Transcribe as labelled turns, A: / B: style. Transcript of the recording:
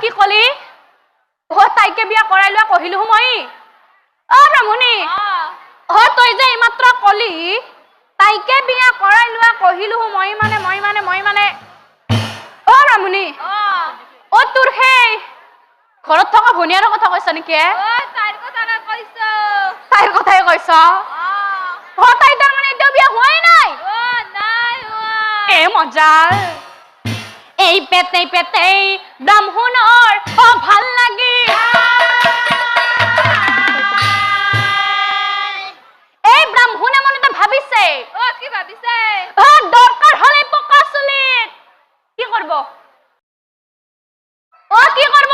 A: কি কলি? তাইকে বিয়া কৰাই লোৱা কহিলো মই। অ ব্ৰাহ্মণি তই যে এইমাত্ৰ কলি তাইকে বিয়া কৰাই লোৱা কহিলো মই মানে মই মানে মই মানে। অ ব্ৰাহ্মণি অ। তোৰ সেই ঘৰত থকা ভনীয়াৰ কথা কৈছ নেকি তাইৰ কথাই কৈছ? অ। তাই তাৰমানে এতিয়াও বিয়া হোৱাই নাই?
B: এ
A: মজা। এই পেতে পেতে ব্রাহ্মণর ও ভালো লাগি। এই ব্রাহ্মণে মনে ভাবিছে?
B: ও কি ভাবিছে?
A: ও দরকার হলে পোকা চুলিত। কি করব? ও কি করব?